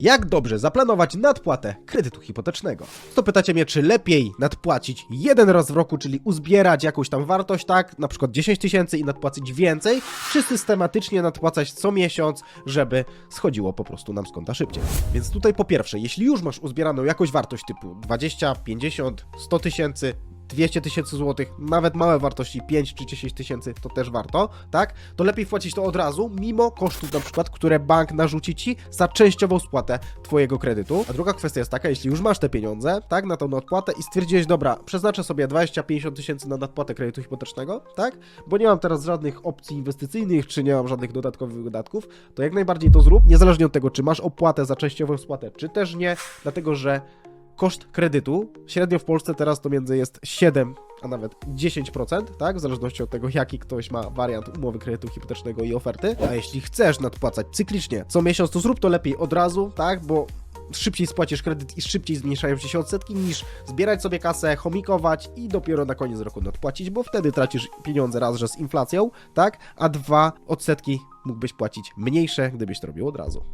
Jak dobrze zaplanować nadpłatę kredytu hipotecznego? To pytacie mnie, czy lepiej nadpłacić jeden raz w roku, czyli uzbierać jakąś tam wartość, tak, na przykład 10 tysięcy i nadpłacić więcej, czy systematycznie nadpłacać co miesiąc, żeby schodziło po prostu nam z konta szybciej. Więc tutaj po pierwsze, jeśli już masz uzbieraną jakąś wartość typu 20, 50, 100 tysięcy, 200 tysięcy złotych, nawet małe wartości 5 czy 10 tysięcy, to też warto, tak? To lepiej płacić to od razu, mimo kosztów na przykład, które bank narzuci ci za częściową spłatę twojego kredytu. A druga kwestia jest taka, jeśli już masz te pieniądze, tak, na tą nadpłatę i stwierdziłeś, dobra, przeznaczę sobie 20-50 tysięcy na nadpłatę kredytu hipotecznego, tak? Bo nie mam teraz żadnych opcji inwestycyjnych, czy nie mam żadnych dodatkowych wydatków, to jak najbardziej to zrób, niezależnie od tego, czy masz opłatę za częściową spłatę, czy też nie, dlatego że koszt kredytu średnio w Polsce teraz to między jest 7 a nawet 10%, tak? W zależności od tego, jaki ktoś ma wariant umowy kredytu hipotecznego i oferty. A jeśli chcesz nadpłacać cyklicznie co miesiąc, to zrób to lepiej od razu, tak? Bo szybciej spłacisz kredyt i szybciej zmniejszają ci się odsetki niż zbierać sobie kasę, chomikować i dopiero na koniec roku nadpłacić, bo wtedy tracisz pieniądze raz, że z inflacją, tak? A dwa odsetki mógłbyś płacić mniejsze, gdybyś to robił od razu.